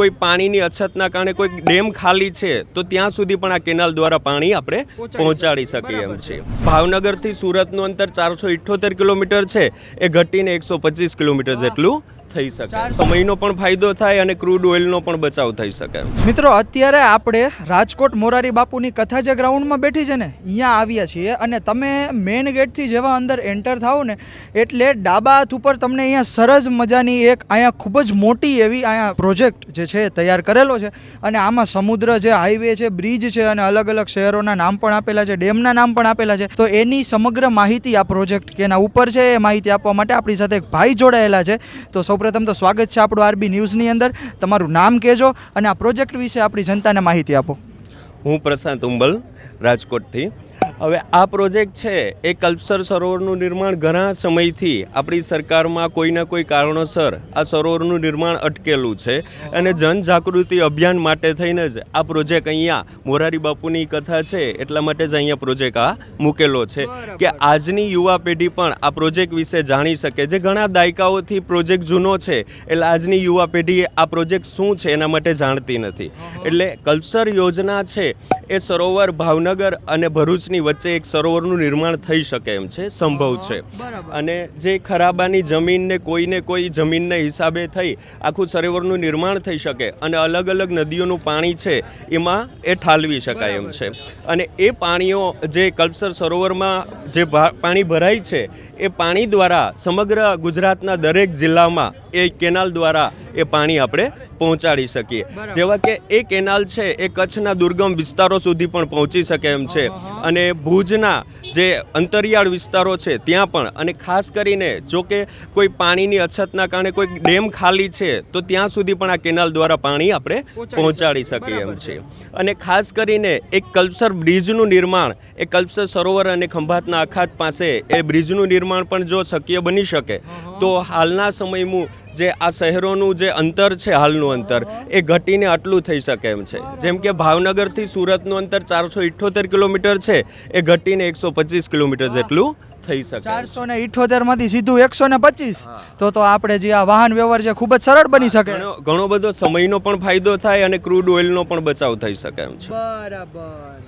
કોઈ પાણીની અછતના કારણે કોઈ ડેમ ખાલી છે તો ત્યાં સુધી પણ આ કેનાલ દ્વારા પાણી આપણે પહોંચાડી શકીએ. એમ છે. ભાવનગરથી સુરતનું અંતર ચારસો ઇઠ્ઠોતેર કિલોમીટર છે. એ ઘટીને એકસો પચીસ કિલોમીટર જેટલું થઈ શકે. સમયનો પણ ફાયદો થાય અને ક્રૂડ ઓઇલનો પણ બચાવ થઈ શકે. મિત્રો અત્યારે આપણે રાજકોટ મોરારી બાપુની કથા જે ગ્રાઉન્ડમાં બેઠી છે ને અહીંયા આવ્યા છીએ અને તમે મેઇન ગેટથી જેવા અંદર એન્ટર થાઓ ને એટલે ડાબા હાથ ઉપર તમને અહીંયા સરસ મજાની એક અહીંયા ખૂબ જ મોટી એવી અહીંયા પ્રોજેક્ટ જે છે તૈયાર કરેલો છે. અને આમાં સમુદ્ર છે હાઈવે છે બ્રિજ છે અને અલગ અલગ શહેરોના નામ પણ આપેલા છે ડેમના નામ પણ આપેલા છે. તો એની સમગ્ર માહિતી આ પ્રોજેક્ટ કે એના ઉપર છે એ માહિતી આપવા માટે આપણી સાથે એક ભાઈ જોડાયેલા છે. તો સૌપ્રથમ તો સ્વાગત છે આપણું આરબી ન્યૂઝની અંદર. તમારું નામ કહેજો અને આ પ્રોજેક્ટ વિશે આપણી જનતાને માહિતી આપો. હું પ્રશાંત ઉંબલ, રાજકોટથી. હવે આ પ્રોજેક્ટ છે એ કલ્પસર સરોવરનું નિર્માણ ઘણા સમયથી આપણી સરકારમાં કોઈના કોઈ કારણોસર આ સરોવરનું નિર્માણ અટકેલું છે અને જનજાગૃતિ અભિયાન માટે થઈને જ આ પ્રોજેક્ટ અહીંયા મોરારી બાપુની કથા છે એટલા માટે જ અહીંયા પ્રોજેક્ટ આ મૂકેલો છે કે આજની યુવા પેઢી પણ આ પ્રોજેક્ટ વિશે જાણી શકે જે ઘણા દાયકાઓથી પ્રોજેક્ટ જૂનો છે એટલે આજની યુવા પેઢી આ પ્રોજેક્ટ શું છે એના માટે જાણતી નથી. એટલે કલ્પસર યોજના છે એ સરોવર ભાવનગર અને ભરૂચની વચ્ચે એક સરોવરનું નિર્માણ થઈ શકે એમ છે સંભવ છે. અને જે ખરાબાની જમીનને કોઈને કોઈ જમીનને હિસાબે થઈ આખું સરોવરનું નિર્માણ થઈ શકે અને અલગ અલગ નદીઓનું પાણી છે એમાં એ ઠાલવી શકાય એમ છે. અને એ પાણીઓ જે કલ્પસર સરોવરમાં જે ભા- પાણી ભરાય છે એ પાણી દ્વારા સમગ્ર ગુજરાતના દરેક જિલ્લામાં એ કેનાલ દ્વારા એ પાણી આપણે પહોંચાડી શકીએ. જેવા કે એ કેનાલ છે એ કચ્છના દુર્ગમ વિસ્તારો સુધી પણ પહોંચી શકે એમ છે. અને ભુજના જે અંતરિયાળ વિસ્તારો છે ત્યાં પણ. અને ખાસ કરીને જો કે કોઈ પાણીની અછતના કારણે કોઈ ડેમ ખાલી છે તો ત્યાં સુધી પણ આ કેનાલ દ્વારા પાણી આપણે પહોંચાડી શકીએ. એમ છે. અને ખાસ કરીને એક કલ્પસર બ્રિજનું નિર્માણ એ કલ્પસર સરોવર અને ખંભાતના અખાત પાસે એ બ્રિજનું નિર્માણ પણ જો શક્ય બની શકે તો હાલના સમયમાં જે આ શહેરોનું જે અંતર છે હાલનું અંતર એ ઘટીને આટલું થઈ શકે એમ છે. જેમ કે ભાવનગરથી સુરતનું અંતર ચારસો ઇઠોતેર કિલોમીટર છે એ ઘટીને એકસો પચીસ કિલોમીટર જેટલું થઈ શકે ચારસો ને ઇઠોતેરમાંથી સીધું એકસો ને પચીસ. તો તો આપણે જે આ વાહન વ્યવહાર છે ખૂબ જ સરળ બની શકે. ઘણો ઘણો બધો સમયનો પણ ફાયદો થાય અને ક્રૂડ ઓઇલનો પણ બચાવ થઈ શકે એમ છે. બરાબર.